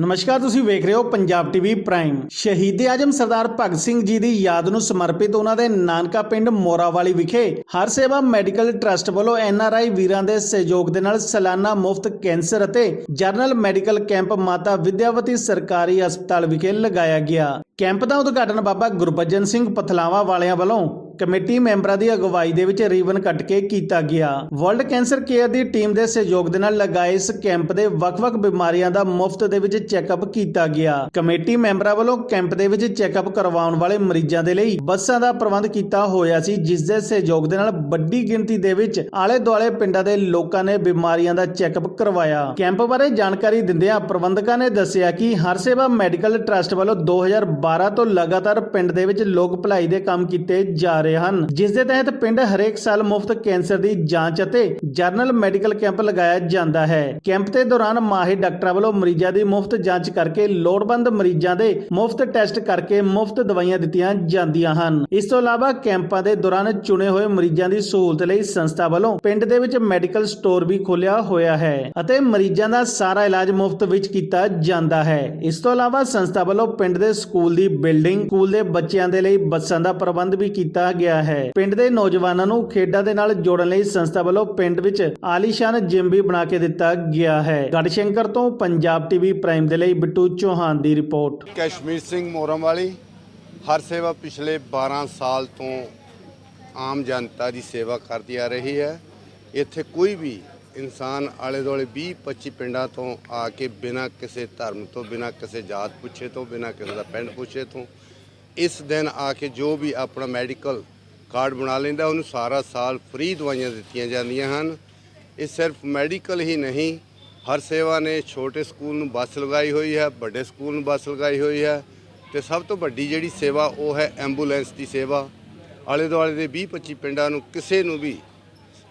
ਨਮਸਕਾਰ, ਤੁਸੀਂ ਵੇਖ ਰਹੇ ਹੋ ਪੰਜਾਬ ਟੀਵੀ ਪ੍ਰਾਈਮ। ਸ਼ਹੀਦ ਆਜਮ ਸਰਦਾਰ ਭਗਤ ਸਿੰਘ ਜੀ ਦੀ ਯਾਦ ਨੂੰ ਸਮਰਪਿਤ ਉਹਨਾਂ ਦੇ ਨਾਨਕਾ ਪਿੰਡ ਮੋਰਾਵਾਲੀ ਵਿਖੇ ਹਰ ਸੇਵਾ ਮੈਡੀਕਲ ਟਰਸਟ ਵੱਲੋਂ ਐਨਆਰਆਈ ਵੀਰਾਂ ਦੇ ਸਹਿਯੋਗ ਦੇ ਨਾਲ ਸਾਲਾਨਾ ਮੁਫਤ ਕੈਂਸਰ ਅਤੇ ਜਨਰਲ ਮੈਡੀਕਲ ਕੈਂਪ ਮਾਤਾ ਵਿਦਿਆਵਤੀ ਸਰਕਾਰੀ ਹਸਪਤਾਲ ਵਿਖੇ ਲਗਾਇਆ ਗਿਆ। ਕੈਂਪ ਦਾ ਉਦਘਾਟਨ ਬਾਬਾ ਗੁਰਬਚਨ ਸਿੰਘ ਪਥਲਾਵਾ ਵਾਲਿਆਂ ਵੱਲੋਂ ਕਮੇਟੀ ਮੈਂਬਰਾਂ ਦੀ ਅਗਵਾਈ ਦੇ ਵਿੱਚ ਰੀਬਨ ਕੱਟ ਕੇ ਕੀਤਾ ਗਿਆ। ਵਰਲਡ ਕੈਂਸਰ ਕੇਅਰ ਦੀ ਟੀਮ ਦੇ ਸਹਿਯੋਗ ਦੇ ਨਾਲ ਲਗਾਏ ਇਸ ਕੈਂਪ ਦੇ ਵੱਖ-ਵੱਖ ਬਿਮਾਰੀਆਂ ਦਾ ਮੁਫਤ ਦੇ ਵਿੱਚ ਚੈੱਕਅਪ ਕੀਤਾ ਗਿਆ। ਕਮੇਟੀ ਮੈਂਬਰਾਂ ਵੱਲੋਂ ਕੈਂਪ ਦੇ ਵਿੱਚ ਚੈੱਕਅਪ ਕਰਵਾਉਣ ਵਾਲੇ ਮਰੀਜ਼ਾਂ ਦੇ ਲਈ ਬੱਸਾਂ ਦਾ ਪ੍ਰਬੰਧ ਕੀਤਾ ਹੋਇਆ ਸੀ, ਜਿਸ ਦੇ ਸਹਿਯੋਗ ਦੇ ਨਾਲ ਵੱਡੀ ਗਿਣਤੀ ਦੇ ਵਿੱਚ ਆਲੇ-ਦੁਆਲੇ ਪਿੰਡਾਂ ਦੇ ਲੋਕਾਂ ਨੇ ਬਿਮਾਰੀਆਂ ਦਾ ਚੈੱਕਅਪ ਕਰਵਾਇਆ। ਕੈਂਪ ਬਾਰੇ ਜਾਣਕਾਰੀ ਦਿੰਦਿਆਂ ਪ੍ਰਬੰਧਕਾਂ ਨੇ ਦੱਸਿਆ ਕਿ ਹਰ ਸੇਵਾ ਮੈਡੀਕਲ ਟਰਸਟ ਵੱਲੋਂ 2012 ਤੋਂ ਲਗਾਤਾਰ ਪਿੰਡ ਦੇ ਵਿੱਚ ਲੋਕ ਭਲਾਈ ਦੇ ਕੰਮ ਕੀਤੇ ਜਾ ਰਹੇ ਹਨ ਜਿਸ ਦੇ ਤਹਿਤ ਪਿੰਡ ਹਰੇਕ ਸਾਲ ਮੁਫਤ ਕੈਂਸਰ ਦੀ ਜਾਂਚ ਅਤੇ ਜਨਰਲ ਮੈਡੀਕਲ ਕੈਂਪ ਲਗਾਇਆ ਜਾਂਦਾ ਹੈ। ਕੈਂਪ ਦੇ ਦੌਰਾਨ ਮਾਹਿਰ ਡਾਕਟਰਾਂ ਵੱਲੋਂ ਮਰੀਜ਼ਾਂ ਦੀ ਮੁਫਤ ਜਾਂਚ ਕਰਕੇ ਲੋੜਵੰਦ ਮਰੀਜ਼ਾਂ ਦੇ ਮੁਫਤ ਟੈਸਟ ਕਰਕੇ ਮੁਫਤ ਦਵਾਈਆਂ ਦਿੱਤੀਆਂ ਜਾਂਦੀਆਂ ਹਨ। ਇਸ ਤੋਂ ਇਲਾਵਾ ਕੈਂਪਾਂ ਦੇ ਦੌਰਾਨ ਚੁਣੇ ਹੋਏ ਮਰੀਜ਼ਾਂ ਦੀ ਸਹੂਲਤ ਲਈ ਸੰਸਥਾ ਵੱਲੋਂ ਪਿੰਡ ਦੇ ਵਿੱਚ ਮੈਡੀਕਲ ਸਟੋਰ ਵੀ ਖੋਲ੍ਹਿਆ ਹੋਇਆ ਹੈ ਅਤੇ ਮਰੀਜ਼ਾਂ ਦਾ ਸਾਰਾ ਇਲਾਜ ਮੁਫਤ ਵਿੱਚ ਕੀਤਾ ਜਾਂਦਾ ਹੈ। ਇਸ ਤੋਂ ਇਲਾਵਾ ਸੰਸਥਾ ਵੱਲੋਂ ਪਿੰਡ ਦੇ ਸਕੂਲ ਦੀ ਬਿਲਡਿੰਗ, ਸਕੂਲ ਦੇ ਬੱਚਿਆਂ ਦੇ ਲਈ ਬੱਸਾਂ ਦਾ ਪ੍ਰਬੰਧ ਵੀ ਕੀਤਾ ਗਿਆ ਹੈ। ਪਿੰਡ ਦੇ ਨੌਜਵਾਨਾਂ ਨੂੰ ਖੇਡਾਂ ਦੇ ਨਾਲ ਜੋੜਨ ਲਈ ਸੰਸਥਾ ਵੱਲੋਂ ਪਿੰਡ ਵਿੱਚ ਆਲੀਸ਼ਾਨ ਜਿਮ ਵੀ ਬਣਾ ਕੇ ਦਿੱਤਾ ਗਿਆ ਹੈ। ਗੜਸ਼ੰਕਰ ਤੋਂ ਪੰਜਾਬ ਟੀਵੀ ਪ੍ਰਾਈਮ ਦੇ ਲਈ ਬਿੱਟੂ ਚੌਹਾਨ ਦੀ ਰਿਪੋਰਟ। ਕਸ਼ਮੀਰ ਸਿੰਘ ਮੋਰਮ ਵਾਲੀ ਹਰ ਸੇਵਾ ਪਿਛਲੇ 12 ਸਾਲ ਤੋਂ ਆਮ ਜਨਤਾ ਦੀ ਸੇਵਾ ਕਰਦੀ ਆ ਰਹੀ ਹੈ। ਇੱਥੇ ਕੋਈ ਵੀ ਇਨਸਾਨ ਆਲੇ ਦੁਆਲੇ 20 25 ਪਿੰਡਾਂ ਤੋਂ ਆ ਕੇ ਬਿਨਾਂ ਕਿਸੇ ਧਰਮ ਤੋਂ, ਬਿਨਾਂ ਕਿਸੇ ਜਾਤ ਪੁੱਛੇ ਤੋਂ, ਬਿਨਾਂ ਕਿਸੇ ਦਾ ਪਿੰਡ ਪੁੱਛੇ ਤੋਂ ਇਸ ਦਿਨ ਆ ਕੇ ਜੋ ਵੀ ਆਪਣਾ ਮੈਡੀਕਲ ਕਾਰਡ ਬਣਾ ਲੈਂਦਾ, ਉਹਨੂੰ ਸਾਰਾ ਸਾਲ ਫ੍ਰੀ ਦਵਾਈਆਂ ਦਿੱਤੀਆਂ ਜਾਂਦੀਆਂ ਹਨ। ਇਹ ਸਿਰਫ ਮੈਡੀਕਲ ਹੀ ਨਹੀਂ, ਹਰ ਸੇਵਾ ਨੇ ਛੋਟੇ ਸਕੂਲ ਨੂੰ ਬੱਸ ਲਗਾਈ ਹੋਈ ਹੈ, ਵੱਡੇ ਸਕੂਲ ਨੂੰ ਬੱਸ ਲਗਾਈ ਹੋਈ ਹੈ ਤੇ ਸਭ ਤੋਂ ਵੱਡੀ ਜਿਹੜੀ ਸੇਵਾ ਉਹ ਹੈ ਐਂਬੂਲੈਂਸ ਦੀ ਸੇਵਾ। ਆਲੇ ਦੁਆਲੇ ਦੇ 20 25 ਪਿੰਡਾਂ ਨੂੰ ਕਿਸੇ ਨੂੰ ਵੀ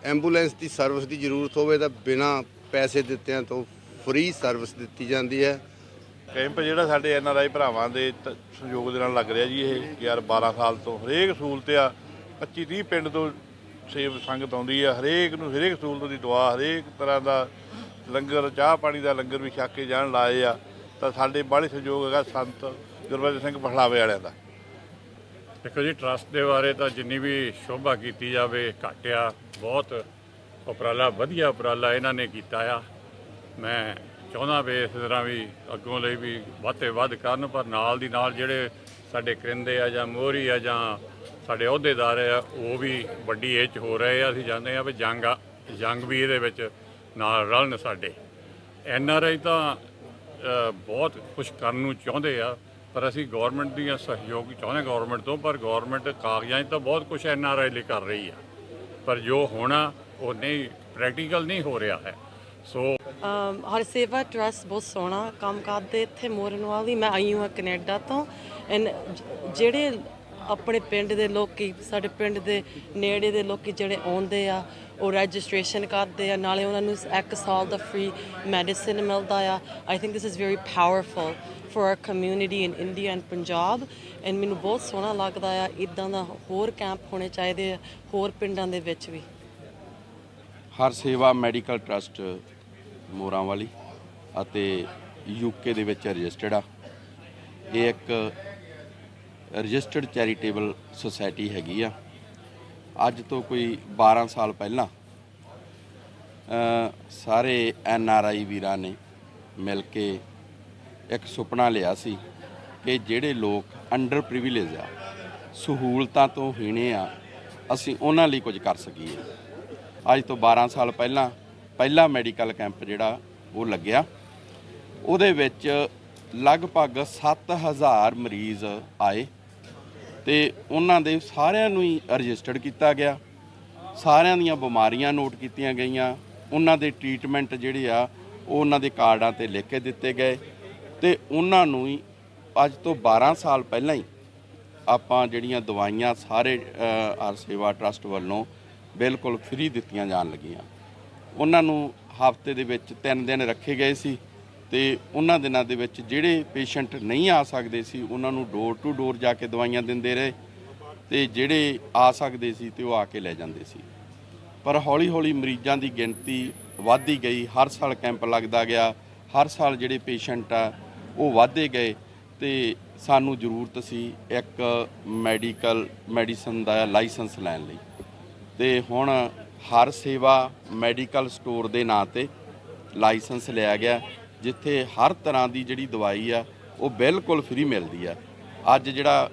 ਐਂਬੂਲੈਂਸ ਦੀ ਸਰਵਿਸ ਦੀ ਜ਼ਰੂਰਤ ਹੋਵੇ ਤਾਂ ਬਿਨਾਂ ਪੈਸੇ ਦਿੱਤਿਆਂ ਤੋਂ ਫ੍ਰੀ ਸਰਵਿਸ ਦਿੱਤੀ ਜਾਂਦੀ ਹੈ। ਕੈਂਪ ਜਿਹੜਾ ਸਾਡੇ ਐਨ ਆਰ ਆਈ ਭਰਾਵਾਂ ਦੇ ਤ- ਸਹਿਯੋਗ ਦੇ ਨਾਲ ਲੱਗ ਰਿਹਾ ਜੀ ਇਹ ਯਾਰ 12 ਸਾਲ ਤੋਂ ਹਰੇਕ ਸਹੂਲਤ ਆ 25 30 ਪਿੰਡ ਤੋਂ ਸੇਵ ਸੰਗਤ ਆਉਂਦੀ ਆ, ਹਰੇਕ ਨੂੰ ਹਰੇਕ ਸਹੂਲਤ ਦੀ ਦੁਆ, ਹਰੇਕ ਤਰ੍ਹਾਂ ਦਾ ਲੰਗਰ, ਚਾਹ ਪਾਣੀ ਦਾ ਲੰਗਰ ਵੀ ਛੱਕ ਕੇ ਜਾਣ ਲਾਏ ਆ, ਤਾਂ ਸਾਡੇ ਬਾਹਲੇ ਸਹਿਯੋਗ ਹੈਗਾ ਸੰਤ ਗੁਰਬਚਨ ਸਿੰਘ ਪਖਲਾਵੇ ਵਾਲਿਆਂ ਦਾ। ਦੇਖੋ ਜੀ ਟਰਸਟ ਦੇ ਬਾਰੇ ਤਾਂ ਜਿੰਨੀ ਵੀ ਸ਼ੋਭਾ ਕੀਤੀ ਜਾਵੇ ਘਟਿਆ ਬਹੁਤ ਉਪਰਾਲਾ, ਵਧੀਆ ਉਪਰਾਲਾ ਇਹਨਾਂ ਨੇ ਕੀਤਾ ਆ। ਮੈਂ ਚਾਹੁੰਦਾ ਵੀ ਇਸ ਤਰ੍ਹਾਂ ਵੀ ਅੱਗੋਂ ਲਈ ਵੀ ਵੱਧ ਤੇ ਵੱਧ ਕਰਨ, ਪਰ ਨਾਲ ਦੀ ਨਾਲ ਜਿਹੜੇ ਸਾਡੇ ਕਰਿੰਦੇ ਆ ਜਾਂ ਮੋਹਰੀ ਆ ਜਾਂ ਸਾਡੇ ਅਹੁਦੇਦਾਰ ਆ, ਉਹ ਵੀ ਵੱਡੀ ਏਜ 'ਚ ਹੋ ਰਹੇ ਆ। ਅਸੀਂ ਜਾਣਦੇ ਆ ਵੀ ਜੰਗ ਆ, ਜੰਗ ਵੀ ਇਹਦੇ ਵਿੱਚ ਨਾਲ ਰਲਣ ਸਾਡੇ। ਐਨ ਆਰ ਆਈ ਤਾਂ ਬਹੁਤ ਕੁਝ ਕਰਨ ਨੂੰ ਚਾਹੁੰਦੇ ਆ, ਪਰ ਅਸੀਂ ਗਵਰਨਮੈਂਟ ਦੀਆਂ ਸਹਿਯੋਗ ਚਾਹੁੰਦੇ ਗਵਰਨਮੈਂਟ ਤੋਂ, ਪਰ ਗਵਰਨਮੈਂਟ ਕਾਗਜ਼ਾਂ 'ਚ ਤਾਂ ਬਹੁਤ ਕੁਝ ਐਨ ਆਰ ਆਈ ਲਈ ਕਰ ਰਹੀ ਆ। ਪਰ ਜੋ ਹੋਣਾ, ਉਹ ਨਹੀਂ, ਪ੍ਰੈਕਟੀਕਲ ਨਹੀਂ ਹੋ ਰਿਹਾ ਹੈ। ਸੋ ਹਰ ਸੇਵਾ ਟਰਸਟ ਬਹੁਤ ਸੋਹਣਾ ਕੰਮ ਕਰਦੇ ਇੱਥੇ ਮੋਰਨਵਾਲ ਦੀ ਮੈਂ ਆਈ ਹਾਂ ਕੈਨੇਡਾ ਤੋਂ। ਐਂਡ ਜਿਹੜੇ ਆਪਣੇ ਪਿੰਡ ਦੇ ਲੋਕੀ, ਸਾਡੇ ਪਿੰਡ ਦੇ ਨੇੜੇ ਦੇ ਲੋਕੀ ਜਿਹੜੇ ਆਉਂਦੇ ਆ, ਉਹ ਰਜਿਸਟ੍ਰੇਸ਼ਨ ਕਰਦੇ ਆ। ਨਾਲੇ ਉਹਨਾਂ ਨੂੰ ਇੱਕ ਸਾਲ ਦਾ ਫ੍ਰੀ ਮੈਡੀਸਿਨ ਮਿਲਦਾ ਆ। I think this is very powerful for our community in India and Punjab and ਮੈਨੂੰ ਬਹੁਤ ਸੋਹਣਾ ਲੱਗਦਾ ਆ ਇਦਾਂ ਦਾ ਹੋਰ ਕੈਂਪ ਹੋਣੇ ਚਾਹੀਦੇ ਆ, ਹੋਰ ਪਿੰਡਾਂ ਦੇ ਵਿੱਚ ਵੀ। ਹਰ ਸੇਵਾ ਮੈਡੀਕਲ ਟਰਸਟ ਮੋਰਾਂ ਵਾਲੀ ਅਤੇ ਯੂਕੇ ਦੇ ਵਿੱਚ ਰਜਿਸਟਰਡ ਆ। ਇਹ ਇੱਕ ਰਜਿਸਟਰਡ ਚੈਰੀਟੇਬਲ ਸੁਸਾਇਟੀ ਹੈਗੀ ਆ। ਅੱਜ ਤੋਂ ਕੋਈ 12 ਸਾਲ ਪਹਿਲਾਂ ਸਾਰੇ ਐਨ ਆਰ ਆਈ ਵੀਰਾਂ ਨੇ ਮਿਲ ਕੇ ਇੱਕ ਸੁਪਨਾ ਲਿਆ ਸੀ ਕਿ ਜਿਹੜੇ ਲੋਕ ਅੰਡਰ ਪ੍ਰਿਵਿਲੇਜ ਆ, ਸਹੂਲਤਾਂ ਤੋਂ ਹੀਣੇ ਆ, ਅਸੀਂ ਉਹਨਾਂ ਲਈ ਕੁਝ ਕਰ ਸਕੀਏ। ਅੱਜ ਤੋਂ 12 ਸਾਲ ਪਹਿਲਾਂ ਪਹਿਲਾ ਮੈਡੀਕਲ ਕੈਂਪ ਜਿਹੜਾ ਉਹ ਲੱਗਿਆ। ਉਹਦੇ ਵਿੱਚ ਲਗਭਗ 7000 ਮਰੀਜ਼ ਆਏ ਤੇ ਉਹਨਾਂ ਦੇ ਸਾਰਿਆਂ ਨੂੰ ਹੀ ਰਜਿਸਟਰਡ ਕੀਤਾ ਗਿਆ। ਸਾਰਿਆਂ ਦੀਆਂ ਬਿਮਾਰੀਆਂ ਨੋਟ ਕੀਤੀਆਂ ਗਈਆਂ। ਉਹਨਾਂ ਦੇ ਟ੍ਰੀਟਮੈਂਟ ਜਿਹੜੇ ਆ, ਉਹ ਉਹਨਾਂ ਦੇ ਕਾਰਡਾਂ ਤੇ ਲਿਖ ਕੇ ਦਿੱਤੇ ਗਏ ਤੇ ਉਹਨਾਂ ਨੂੰ ਹੀ ਅੱਜ ਤੋਂ 12 ਸਾਲ ਪਹਿਲਾਂ ਹੀ ਆਪਾਂ ਜਿਹੜੀਆਂ ਦਵਾਈਆਂ ਸਾਰੇ ਆਰ ਸੇਵਾ ਟਰਸਟ ਵੱਲੋਂ ਬਿਲਕੁਲ ਫ੍ਰੀ ਦਿੱਤੀਆਂ ਜਾਣ ਲੱਗੀਆਂ। ਉਹਨਾਂ ਨੂੰ ਹਫ਼ਤੇ ਦੇ ਵਿੱਚ 3 ਦਿਨ ਰੱਖੇ ਗਏ ਸੀ ਤੇ ਉਹਨਾਂ ਦਿਨਾਂ ਦੇ ਵਿੱਚ ਜਿਹੜੇ ਪੇਸ਼ੈਂਟ ਨਹੀਂ ਆ ਸਕਦੇ ਸੀ, ਉਹਨਾਂ ਨੂੰ ਡੋਰ ਟੂ ਡੋਰ ਜਾ ਕੇ ਦਵਾਈਆਂ ਦਿੰਦੇ ਰਹੇ ਤੇ ਜਿਹੜੇ ਆ ਸਕਦੇ ਸੀ ਤੇ ਉਹ ਆ ਕੇ ਲੈ ਜਾਂਦੇ ਸੀ। ਪਰ ਹੌਲੀ-ਹੌਲੀ ਮਰੀਜ਼ਾਂ ਦੀ ਗਿਣਤੀ ਵੱਧਦੀ ਗਈ, ਹਰ ਸਾਲ ਕੈਂਪ ਲੱਗਦਾ ਗਿਆ, ਹਰ ਸਾਲ ਜਿਹੜੇ ਪੇਸ਼ੈਂਟ ਆ ਉਹ ਵਧਦੇ ਗਏ ਤੇ ਸਾਨੂੰ ਜ਼ਰੂਰਤ ਸੀ ਇੱਕ ਮੈਡੀਕਲ ਮੈਡੀਸਨ ਦਾ ਲਾਇਸੈਂਸ ਲੈਣ ਲਈ। ਤੇ ਹੁਣ ਹਰ ਸੇਵਾ ਮੈਡੀਕਲ ਸਟੋਰ ਦੇ ਨਾਂ ਤੇ ਲਾਇਸੈਂਸ ਲਿਆ ਗਿਆ ਜਿੱਥੇ ਹਰ ਤਰ੍ਹਾਂ ਦੀ ਜਿਹੜੀ ਦਵਾਈ ਆ, ਉਹ ਬਿਲਕੁਲ ਫ੍ਰੀ ਮਿਲਦੀ ਆ। ਅੱਜ ਜਿਹੜਾ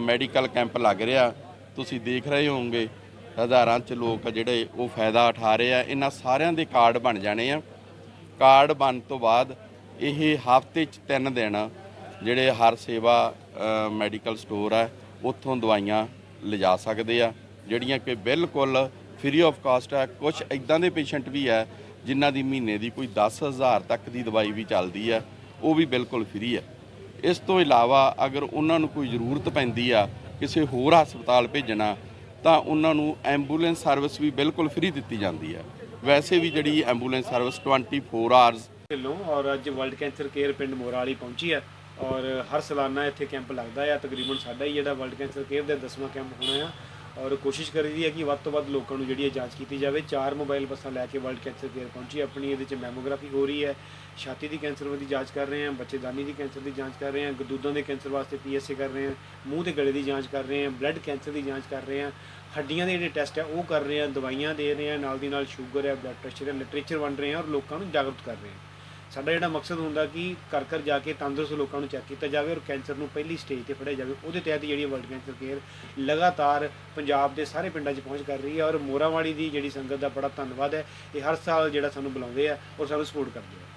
ਮੈਡੀਕਲ ਕੈਂਪ ਲੱਗ ਰਿਹਾ, ਤੁਸੀਂ ਦੇਖ ਰਹੇ ਹੋਵੋਗੇ, ਹਜ਼ਾਰਾਂ ਚ ਲੋਕ ਜਿਹੜੇ ਉਹ ਫਾਇਦਾ ਉਠਾ ਰਹੇ ਆ। ਇਹਨਾਂ ਸਾਰਿਆਂ ਦੇ ਕਾਰਡ ਬਣ ਜਾਣੇ ਆ। ਕਾਰਡ ਬਣ ਤੋਂ ਬਾਅਦ ਇਹ ਹਫ਼ਤੇ ਚ ਤਿੰਨ ਦਿਨ ਜਿਹੜੇ ਹਰ ਸੇਵਾ ਮੈਡੀਕਲ ਸਟੋਰ ਆ, ਉੱਥੋਂ ਦਵਾਈਆਂ ਲਿਜਾ ਸਕਦੇ ਆ, ਜਿਹੜੀਆਂ ਕਿ ਬਿਲਕੁਲ ਫ੍ਰੀ ਆਫ ਕਾਸਟ ਹੈ। ਕੁਝ ਇਦਾਂ ਦੇ ਪੇਸ਼ੈਂਟ ਵੀ ਹੈ, ਜਿਨ੍ਹਾਂ ਦੀ ਮਹੀਨੇ ਦੀ ਕੋਈ 10000 ਤੱਕ ਦੀ ਦਵਾਈ ਵੀ ਚੱਲਦੀ ਹੈ, ਉਹ ਵੀ ਬਿਲਕੁਲ ਫ੍ਰੀ ਹੈ। ਇਸ ਤੋਂ ਇਲਾਵਾ ਅਗਰ ਉਹਨਾਂ ਨੂੰ ਕੋਈ ਜ਼ਰੂਰਤ ਪੈਂਦੀ ਆ, ਕਿਸੇ ਹੋਰ ਹਸਪਤਾਲ ਭੇਜਣਾ, ਤਾਂ ਉਹਨਾਂ ਨੂੰ ਐਂਬੂਲੈਂਸ ਸਰਵਿਸ ਵੀ ਬਿਲਕੁਲ ਫ੍ਰੀ ਦਿੱਤੀ ਜਾਂਦੀ ਹੈ। ਵੈਸੇ ਵੀ ਜਿਹੜੀ ਐਂਬੂਲੈਂਸ ਸਰਵਿਸ 24 ਆਵਰਸ ਢਿੱਲੋਂ ਔਰ ਅੱਜ ਵਰਲਡ ਕੈਂਸਰ ਕੇਅਰ ਪਿੰਡ ਮੋਰਾਲੀ ਪਹੁੰਚੀ ਹੈ ਔਰ ਹਰ ਸਾਲਾਨਾ ਇੱਥੇ ਕੈਂਪ ਲੱਗਦਾ ਹੈ ਤਕਰੀਬਨ ਸਾਡਾ ਹੀ ਜਿਹੜਾ ਵਰਲਡ ਕੈਂਸਰ ਕੇਅਰ ਦਾ 10ਵਾਂ ਕੈਂਪ ਹੋਣਾ ਆ। ਔਰ ਕੋਸ਼ਿਸ਼ ਕਰ ਰਹੀ ਹੈ ਕਿ ਵੱਧ ਤੋਂ ਵੱਧ ਲੋਕਾਂ ਨੂੰ ਜਿਹੜੀ ਹੈ ਜਾਂਚ ਕੀਤੀ ਜਾਵੇ। ਚਾਰ ਮੋਬਾਈਲ ਬੱਸਾਂ ਲੈ ਕੇ ਵਰਲਡ ਕੈਂਸਰ ਕੇਅਰ ਪਹੁੰਚੀ। ਹੈ। ਆਪਣੀ ਇਹਦੇ 'ਚ ਮੈਮੋਗ੍ਰਾਫੀ ਹੋ ਰਹੀ ਹੈ। ਛਾਤੀ ਦੀ ਕੈਂਸਰ ਦੀ ਜਾਂਚ ਕਰ ਰਹੇ ਹਾਂ, ਬੱਚੇਦਾਨੀ ਦੀ ਕੈਂਸਰ ਦੀ ਜਾਂਚ ਕਰ ਰਹੇ ਹਾਂ ਗਦੂਦਾਂ ਦੇ ਕੈਂਸਰ ਵਾਸਤੇ ਪੀਐਸਏ ਕਰ ਰਹੇ ਹਾਂ, ਮੂੰਹ ਤੇ ਗਲੇ ਦੀ ਜਾਂਚ ਕਰ ਰਹੇ ਹਾਂ, ਬਲੱਡ ਕੈਂਸਰ ਦੀ ਜਾਂਚ ਕਰ ਰਹੇ ਹਾਂ। ਹੱਡੀਆਂ ਦੇ ਜਿਹੜੇ ਟੈਸਟ ਹੈ ਉਹ ਕਰ ਰਹੇ ਹਾਂ, ਦਵਾਈਆਂ ਦੇ ਰਹੇ ਹਾਂ, ਨਾਲ ਦੀ ਨਾਲ ਸ਼ੂਗਰ ਹੈ, ਬਲੱਡ ਪ੍ਰੈਸ਼ਰ ਹੈ, ਲਿਟਰੇਚਰ ਵੰਡ ਰਹੇ ਹਾਂ ਔਰ ਲੋਕਾਂ ਨੂੰ ਜਾਗਰੂਕ ਕਰ ਰਹੇ ਹਾਂ। ਸਾਡਾ ਜਿਹੜਾ ਮਕਸਦ ਹੁੰਦਾ ਕਿ ਘਰ ਘਰ ਜਾ ਕੇ ਤੰਦਰੁਸਤ ਲੋਕਾਂ ਨੂੰ ਚੈੱਕ ਕੀਤਾ ਜਾਵੇ ਔਰ ਕੈਂਸਰ ਨੂੰ ਪਹਿਲੀ ਸਟੇਜ ਤੇ ਫੜਿਆ ਜਾਵੇ, ਉਹਦੇ ਤਹਿਤ ਜਿਹੜੀ ਵਰਲਡ ਕੈਂਸਰ ਕੇਅਰ ਲਗਾਤਾਰ ਪੰਜਾਬ ਦੇ ਸਾਰੇ ਪਿੰਡਾਂ 'ਚ ਪਹੁੰਚ ਕਰ ਰਹੀ ਹੈ ਔਰ ਮੋਰਾਵਾਲੀ ਦੀ ਜਿਹੜੀ ਸੰਗਤ ਦਾ ਬੜਾ ਧੰਨਵਾਦ ਹੈ, ਇਹ ਹਰ ਸਾਲ ਜਿਹੜਾ ਸਾਨੂੰ ਬੁਲਾਉਂਦੇ ਆ ਔਰ ਸਾਨੂੰ ਸਪੋਰਟ ਕਰਦੇ ਆ।